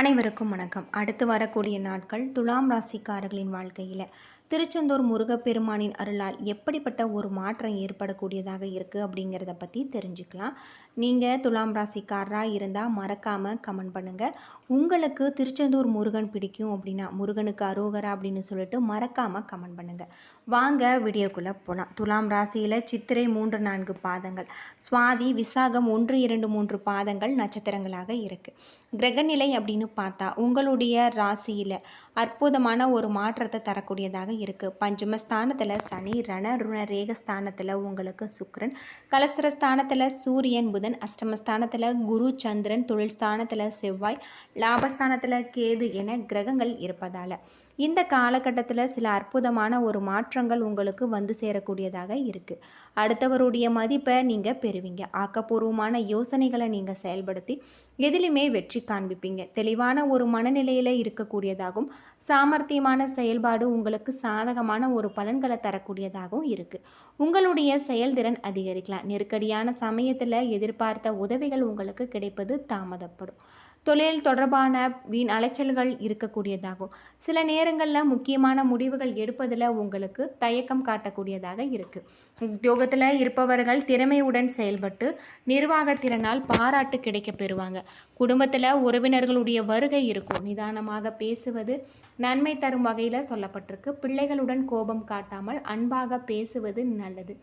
அனைவருக்கும் வணக்கம். அடுத்து வரக்கூடிய நாட்கள் துலாம் ராசிக்காரர்களின் வாழ்க்கையில். திருச்செந்தூர் முருகப்பெருமானின் அருளால் எப்படிப்பட்ட ஒரு மாற்றம் ஏற்படக்கூடியதாக இருக்குது அப்படிங்கிறத பற்றி தெரிஞ்சுக்கலாம். நீங்கள் துலாம் ராசிக்காரராக இருந்தால் மறக்காமல் கமெண்ட் பண்ணுங்கள் உங்களுக்கு திருச்செந்தூர் முருகன் பிடிக்கும் அப்படின்னா முருகனுக்கு அரோகரா அப்படின்னு சொல்லிட்டு மறக்காமல் கமெண்ட் பண்ணுங்கள் வாங்க வீடியோக்குள்ளே போகலாம் துலாம் ராசியில் சித்திரை மூன்று நான்கு பாதங்கள் சுவாதி விசாகம் ஒன்று இரண்டு மூன்று பாதங்கள் நட்சத்திரங்களாக இருக்குது கிரகநிலை அப்படின்னு பார்த்தா உங்களுடைய ராசியில் அற்புதமான ஒரு மாற்றத்தை தரக்கூடியதாக இருக்குது பஞ்சமஸ்தானத்தில் சனி ரண ருண ரேகஸ்தானத்தில் உங்களுக்கு சுக்ரன் கலஸ்திர ஸ்தானத்தில் சூரியன் புதன். அஷ்டமஸ்தானத்தில் குரு சந்திரன். தொழில் ஸ்தானத்தில் செவ்வாய். லாபஸ்தானத்தில் கேது என கிரகங்கள் இருப்பதால். இந்த காலகட்டத்தில் சில அற்புதமான ஒரு மாற்றங்கள் உங்களுக்கு வந்து சேரக்கூடியதாக இருக்குது அடுத்தவருடைய மதிப்பை நீங்கள் பெறுவீங்க. ஆக்கப்பூர்வமான யோசனைகளை நீங்கள் செயல்படுத்தி எதிலுமே வெற்றி காண்பிப்பீங்க. தெளிவான ஒரு மனநிலையில் இருக்கக்கூடியதாகவும் சாமர்த்தியமான செயல்பாடு உங்களுக்கு சாதகமான ஒரு பலன்களை தரக்கூடியதாகவும் இருக்குது உங்களுடைய செயல்திறன் அதிகரிக்கலாம். நெருக்கடியான சமயத்தில் எதிர்பார்த்த உதவிகள் உங்களுக்கு கிடைப்பது தாமதப்படும். தொழில் தொடர்பான வீண் அலைச்சல்கள் இருக்கக்கூடியதாகும். சில நேரங்களில் முக்கியமான முடிவுகள் எடுப்பதில் உங்களுக்கு தயக்கம் காட்டக்கூடியதாக இருக்குது உத்தியோகத்தில் இருப்பவர்கள் திறமையுடன் செயல்பட்டு நிர்வாகத்திறனால் பாராட்டு கிடைக்க பெறுவாங்க. குடும்பத்தில் உறவினர்களுடைய வருகை இருக்கும். நிதானமாக பேசுவது நன்மை தரும் வகையில் சொல்லப்பட்டிருக்கு. பிள்ளைகளுடன் கோபம் காட்டாமல் அன்பாக பேசுவது நல்லது.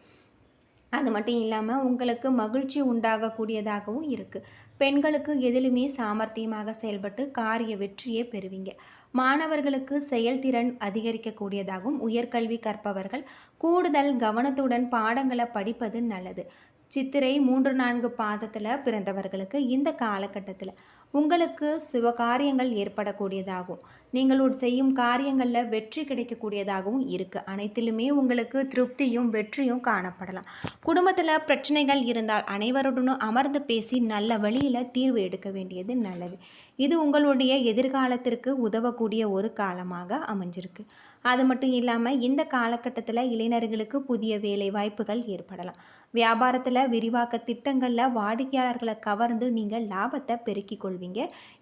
அது மட்டும் இல்லாமல் உங்களுக்கு மகிழ்ச்சி உண்டாகக்கூடியதாகவும் இருக்குது பெண்களுக்கு எதிலுமே சாமர்த்தியமாக செயல்பட்டு காரிய வெற்றியை பெறுவீங்க. மாணவர்களுக்கு செயல்திறன் அதிகரிக்கக்கூடியதாகவும் உயர்கல்வி கற்பவர்கள் கூடுதல் கவனத்துடன் பாடங்களை படிப்பது நல்லது. சித்திரை மூன்று நான்கு பாதத்தில் பிறந்தவர்களுக்கு இந்த காலகட்டத்தில் உங்களுக்கு சிவகாரியங்கள் ஏற்படக்கூடியதாகும். நீங்கள் செய்யும் காரியங்களில் வெற்றி கிடைக்கக்கூடியதாகவும் இருக்குது அனைத்திலுமே உங்களுக்கு திருப்தியும் வெற்றியும் காணப்படலாம். குடும்பத்தில் பிரச்சனைகள் இருந்தால் அனைவருடனும் அமர்ந்து பேசி நல்ல வழியில் தீர்வு எடுக்க வேண்டியது நல்லது. இது உங்களுடைய எதிர்காலத்திற்கு உதவக்கூடிய ஒரு காலமாக அமைஞ்சிருக்கு. அது மட்டும் இல்லாமல் இந்த காலகட்டத்தில் இளைஞர்களுக்கு புதிய வேலை வாய்ப்புகள் ஏற்படலாம். வியாபாரத்தில் விரிவாக்க திட்டங்களில் வாடிக்கையாளர்களை கவர்ந்து நீங்கள் லாபத்தை பெருக்கிக் கொள்வீங்க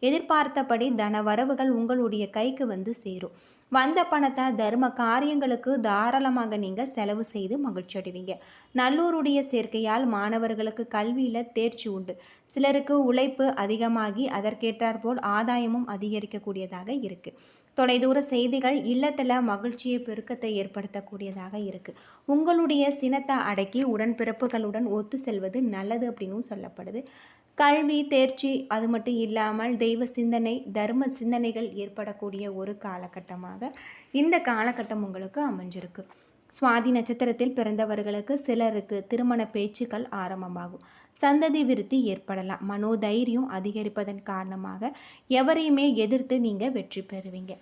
எதிர்பார்த்தபடி தன வரவுகள் உங்களுடைய கைக்கு வந்து சேரும். வந்த பணத்தை தர்ம காரியங்களுக்கு தாராளமாக நீங்கள் செலவு செய்து மகிழ்ச்சி அடைவீங்க. நல்லூருடைய சேர்க்கையால் மாணவர்களுக்கு கல்வியில் தேர்ச்சி உண்டு. சிலருக்கு உழைப்பு அதிகமாகி அதற்கேற்றாற்போல் ஆதாயமும் அதிகரிக்கக்கூடியதாக இருக்குது தொலைதூர செய்திகள் இல்லத்தில் மகிழ்ச்சியை பெருக்கத்தை ஏற்படுத்தக்கூடியதாக இருக்குது உங்களுடைய சினத்தை அடக்கி உடன்பிறப்புகளுடன் ஒத்து செல்வது நல்லது அப்படின்னு சொல்லப்படுது. கல்வி தேர்ச்சி அது மட்டும் இல்லாமல் தெய்வ சிந்தனை தர்ம சிந்தனைகள் ஏற்படக்கூடிய ஒரு காலகட்டமாக இந்த காலகட்டம் உங்களுக்கு அமைஞ்சிருக்கு. சுவாதி நட்சத்திரத்தில் பிறந்தவர்களுக்கு சிலருக்கு திருமண பேச்சுக்கள் ஆரம்பமாகும். சந்ததி விருத்தி ஏற்படலாம். மனோதைரியம் அதிகரிப்பதன் காரணமாக எவரையுமே எதிர்த்து நீங்கள் வெற்றி பெறுவீங்க.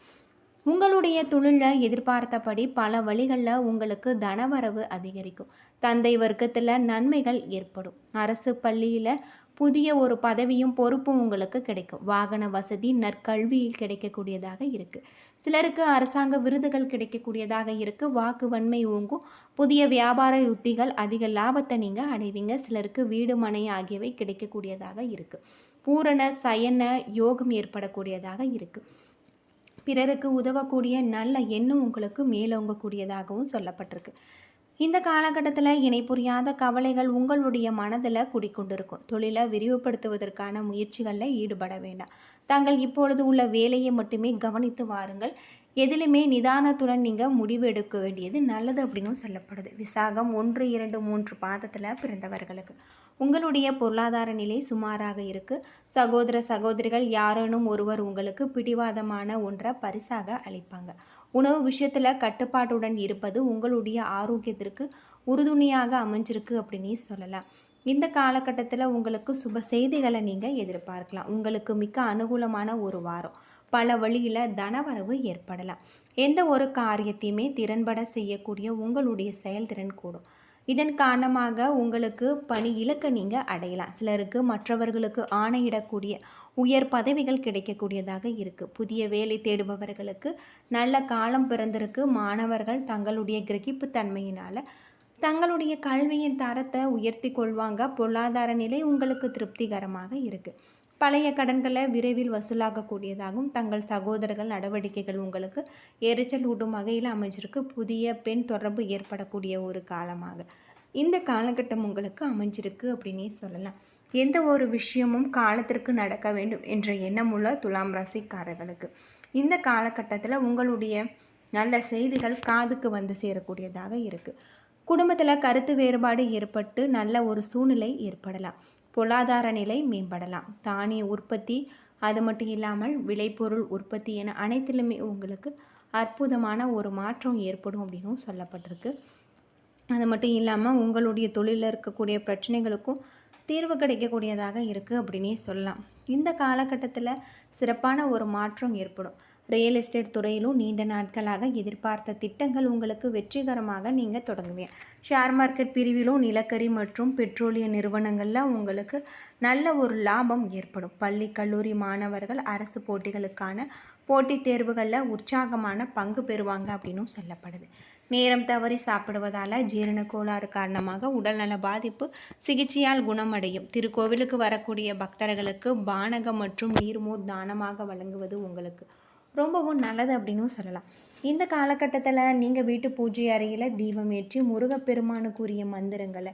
உங்களுடைய தொழிலில் எதிர்பார்த்தபடி பல வழிகளில் உங்களுக்கு தனவரவு அதிகரிக்கும். தந்தை வர்க்கத்தில் நன்மைகள் ஏற்படும். அரசு பள்ளியில் புதிய ஒரு பதவியும் பொறுப்பும் உங்களுக்கு கிடைக்கும். வாகன வசதி நற்கல்வியில் கிடைக்கக்கூடியதாக இருக்குது சிலருக்கு அரசாங்க விருதுகள் கிடைக்கக்கூடியதாக இருக்குது வாக்கு வன்மை ஓங்கும் புதிய வியாபார யுத்திகள் அதிக லாபத்தை நீங்கள் அடைவீங்க. சிலருக்கு வீடு மனை ஆகியவை கிடைக்கக்கூடியதாக இருக்குது பூரண சயன யோகம் ஏற்படக்கூடியதாக இருக்குது பிறருக்கு உதவக்கூடிய நல்ல எண்ணம் உங்களுக்கு மேலோங்கக்கூடியதாகவும் சொல்லப்பட்டிருக்கு. இந்த காலகட்டத்தில் இணை புரியாத கவலைகள் உங்களுடைய மனதில் குடிக்கொண்டிருக்கும் தொழிலை விரிவுபடுத்துவதற்கான முயற்சிகளில் ஈடுபட வேண்டாம். தாங்கள் இப்பொழுது உள்ள வேலையை மட்டுமே கவனித்து வாருங்கள். எதிலுமே நிதானத்துடன் நீங்கள் முடிவு எடுக்க வேண்டியது நல்லது அப்படின்னு சொல்லப்படுது. விசாகம் ஒன்று இரண்டு மூன்று பாதத்தில் பிறந்தவர்களுக்கு. உங்களுடைய பொருளாதார நிலை சுமாராக இருக்குது சகோதர சகோதரிகள் யாரேனும் ஒருவர் உங்களுக்கு பிடிவாதமான ஒன்றை பரிசாக அளிப்பாங்க. உணவு விஷயத்தில் கட்டுப்பாட்டுடன் இருப்பது உங்களுடைய ஆரோக்கியத்திற்கு உறுதுணையாக அமைஞ்சிருக்கு அப்படின்னு சொல்லலாம். இந்த காலகட்டத்தில் உங்களுக்கு சுப செய்திகளை நீங்கள் எதிர்பார்க்கலாம். உங்களுக்கு மிக்க அனுகூலமான ஒரு வாரம். பல வழியில் தனவரவு ஏற்படலாம். எந்த ஒரு காரியத்தையுமே திறன்பட செய்யக்கூடிய உங்களுடைய செயல்திறன் கூடும். இதன் காரணமாக உங்களுக்கு பணி இலக்கை நீங்கள் அடையலாம். சிலருக்கு மற்றவர்களுக்கு ஆணையிடக்கூடிய உயர் பதவிகள் கிடைக்கக்கூடியதாக இருக்குது புதிய வேலை தேடுபவர்களுக்கு நல்ல காலம் பிறந்திருக்கு. மாணவர்கள் தங்களுடைய கிரகிப்பு தன்மையினால் தங்களுடைய கல்வியின் தரத்தை உயர்த்தி கொள்வாங்க. பொருளாதார நிலை உங்களுக்கு திருப்திகரமாக இருக்குது பழைய கடன்களை விரைவில் வசூலாகக்கூடியதாகவும் தங்கள் சகோதரர்கள் நடவடிக்கைகள் உங்களுக்கு எரிச்சல் ஊட்டும் வகையில் அமைஞ்சிருக்கு. புதிய பெண் தொடர்பு ஏற்படக்கூடிய ஒரு காலமாக இந்த காலகட்டம் உங்களுக்கு அமைஞ்சிருக்கு அப்படின்னே சொல்லலாம். எந்த ஒரு விஷயமும் காலத்திற்கு நடக்க வேண்டும் என்ற எண்ணமுள்ள துலாம் ராசிக்காரர்களுக்கு. இந்த காலகட்டத்தில் உங்களுடைய நல்ல செய்திகள் காதுக்கு வந்து சேரக்கூடியதாக இருக்குது குடும்பத்தில் கருத்து வேறுபாடு ஏற்பட்டு நல்ல ஒரு சூழ்நிலை ஏற்படலாம். பொருளாதார நிலை மேம்படலாம். தானிய உற்பத்தி அது மட்டும் இல்லாமல் விளைபொருள் உற்பத்தி என அனைத்திலுமே உங்களுக்கு அற்புதமான ஒரு மாற்றம் ஏற்படும் அப்படின்னும் சொல்லப்பட்டிருக்கு. அது மட்டும் இல்லாமல் உங்களுடைய தொழிலில் இருக்கக்கூடிய பிரச்சனைகளுக்கும் தீர்வு கிடைக்கக்கூடியதாக இருக்குது அப்படின்னே சொல்லலாம். இந்த காலகட்டத்தில் சிறப்பான ஒரு மாற்றம் ஏற்படும். ரியல் எஸ்டேட் துறையிலும் நீண்ட நாட்களாக எதிர்பார்த்த திட்டங்கள் உங்களுக்கு வெற்றிகரமாக நீங்கள் தொடங்குவீங்க. ஷேர் மார்க்கெட் பிரிவிலும் நிலக்கரி மற்றும் பெட்ரோலிய நிறுவனங்களில் உங்களுக்கு நல்ல ஒரு லாபம் ஏற்படும். பள்ளி கல்லூரி மாணவர்கள் அரசு போட்டிகளுக்கான போட்டித் தேர்வுகளில் உற்சாகமான பங்கு பெறுவாங்க அப்படின்னும் சொல்லப்படுது. நேரம் தவறி சாப்பிடுவதால் ஜீரண கோளாறு காரணமாக உடல்நல பாதிப்பு சிகிச்சையால் குணமடையும். திருக்கோவிலுக்கு வரக்கூடிய பக்தர்களுக்கு பானகம் மற்றும் நீர்மோர் தானமாக வழங்குவது உங்களுக்கு ரொம்பவும் நல்லது அப்படின்னு சொல்லலாம். இந்த காலகட்டத்தில் நீங்கள் வீட்டு பூஜை அறையில் தீபம் ஏற்றி முருகப்பெருமானுக்குரிய மந்திரங்களை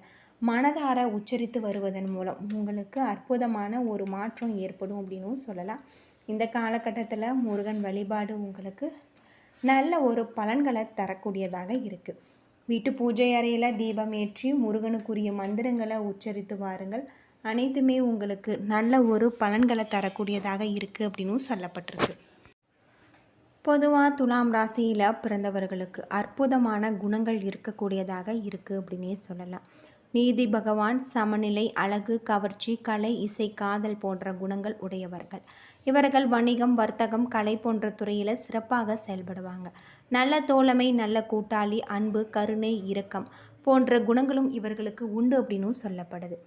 மனதார உச்சரித்து வருவதன் மூலம் உங்களுக்கு அற்புதமான ஒரு மாற்றம் ஏற்படும் அப்படின்னும் சொல்லலாம். இந்த காலகட்டத்தில் முருகன் வழிபாடு உங்களுக்கு நல்ல ஒரு பலன்களை தரக்கூடியதாக இருக்குது வீட்டு பூஜை அறையில் தீபம் ஏற்றி முருகனுக்குரிய மந்திரங்களை உச்சரித்து வாருங்கள். அனைத்துமே உங்களுக்கு நல்ல ஒரு பலன்களை தரக்கூடியதாக இருக்குது அப்படின்னும் சொல்லப்பட்டிருக்கு. பொதுவாக துலாம் ராசியில் பிறந்தவர்களுக்கு அற்புதமான குணங்கள் இருக்கக்கூடியதாக இருக்குது அப்படின்னே சொல்லலாம். நீதி பகவான் சமநிலை அழகு கவர்ச்சி கலை இசை காதல் போன்ற குணங்கள் உடையவர்கள். இவர்கள் வணிகம் வர்த்தகம் கலை போன்ற துறையில் சிறப்பாக செயல்படுவாங்க. நல்ல தோழமை நல்ல கூட்டாளி அன்பு கருணை இரக்கம் போன்ற குணங்களும் இவர்களுக்கு உண்டு அப்படின்னும் சொல்லப்படுது.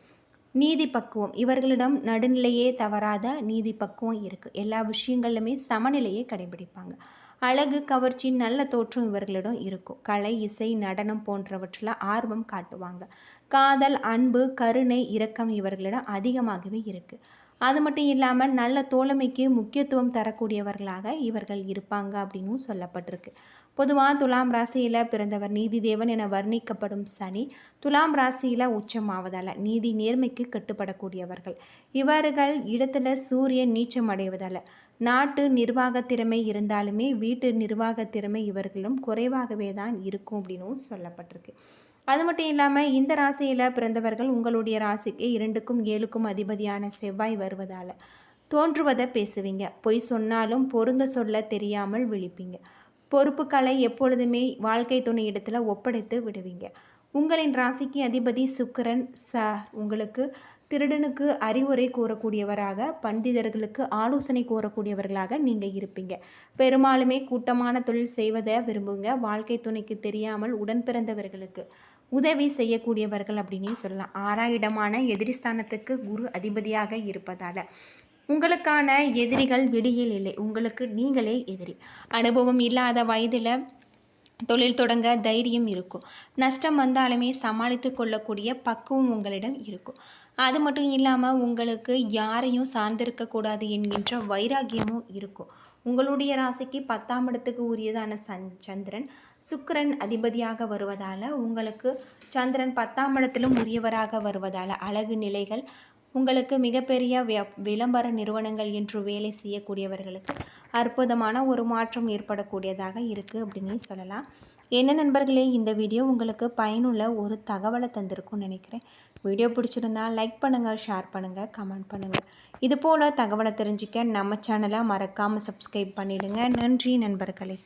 நீதி பக்குவம். இவர்களிடம் நடுநிலையே தவறாத நீதி பக்குவம் இருக்குது எல்லா விஷயங்கள்லுமே சமநிலையை கடைபிடிப்பாங்க. அழகு கவர்ச்சி நல்ல தோற்றம் இவர்களிடம் இருக்கும். கலை இசை நடனம் போன்றவற்றில் ஆர்வம் காட்டுவாங்க. காதல் அன்பு கருணை இரக்கம் இவர்களிடம் அதிகமாகவே இருக்குது அது மட்டும் இல்லாமல் நல்ல தோழமைக்கு முக்கியத்துவம் தரக்கூடியவர்களாக இவர்கள் இருப்பாங்க அப்படின்னும் சொல்லப்பட்டிருக்கு. பொதுவாக துலாம் ராசியில் பிறந்தவர் நீதி தேவன் என வர்ணிக்கப்படும் சனி துலாம் ராசியில் உச்சமாவதால் நீதி நேர்மைக்கு கட்டுப்படக்கூடியவர்கள். இவர்கள் இடத்துல சூரியன் நீச்சம் அடைவதால் நாட்டு நிர்வாக திறமை இருந்தாலுமே வீட்டு நிர்வாக திறமை இவர்களும் குறைவாகவே தான் இருக்கும் அப்படின்னும் சொல்லப்பட்டிருக்கு. அது மட்டும் இல்லாமல் இந்த ராசியில் பிறந்தவர்கள் உங்களுடைய ராசிக்கு இரண்டுக்கும் ஏழுக்கும் அதிபதியான செவ்வாய் வருவதால் தோன்றுவதை பேசுவீங்க. பொய் சொன்னாலும் பொருந்த சொல்ல தெரியாமல் விழிப்பீங்க. பொறுப்புகளை எப்பொழுதுமே வாழ்க்கை துணை இடத்துல ஒப்படைத்து விடுவீங்க. உங்களின் ராசிக்கு அதிபதி சுக்கரன் சார் உங்களுக்கு திருடனுக்கு அறிவுரை கூறக்கூடியவராக பண்டிதர்களுக்கு ஆலோசனை கூறக்கூடியவர்களாக நீங்கள் இருப்பீங்க. பெரும்பாலுமே கூட்டமான தொழில் செய்வதை விரும்புங்க. வாழ்க்கை துணைக்கு தெரியாமல் உடன் பிறந்தவர்களுக்கு உதவி செய்யக்கூடியவர்கள் அப்படின்னே சொல்லலாம். ஆறாம் இடமான எதிரிஸ்தானத்துக்கு குரு அதிபதியாக இருப்பதால். உங்களுக்கான எதிரிகள் வெளியில் இல்லை. உங்களுக்கு நீங்களே எதிரி. அனுபவம் இல்லாத வயதில் தொழில் தொடங்க தைரியம் இருக்கும். நஷ்டம் வந்தாலுமே சமாளித்து கொள்ளக்கூடிய பக்குவம் உங்களிடம் இருக்கும். அது மட்டும் இல்லாமல் உங்களுக்கு யாரையும் சார்ந்திருக்கக்கூடாது என்கின்ற வைராகியமும் இருக்கும். உங்களுடைய ராசிக்கு பத்தாம் இடத்துக்கு உரியதான சந் சந்திரன் சுக்கரன் அதிபதியாக வருவதால் உங்களுக்கு சந்திரன் பத்தாம் இடத்திலும் உரியவராக வருவதால் அழகு நிலைகள் உங்களுக்கு மிகப்பெரிய விளம்பர நிறுவனங்கள் என்று வேலை செய்யக்கூடியவர்களுக்கு அற்புதமான ஒரு மாற்றம் ஏற்படக்கூடியதாக இருக்குது அப்படின்னு சொல்லலாம். என்ன நண்பர்களே இந்த வீடியோ உங்களுக்கு பயனுள்ள ஒரு தகவலை தந்திருக்கும்னு நினைக்கிறேன். வீடியோ பிடிச்சிருந்தா லைக் பண்ணுங்கள் ஷேர் பண்ணுங்கள் கமெண்ட் பண்ணுங்கள் இது போல் தகவலை தெரிஞ்சிக்க நம்ம சேனலை மறக்காமல் சப்ஸ்கிரைப் பண்ணிவிடுங்க நன்றி நண்பர்களே.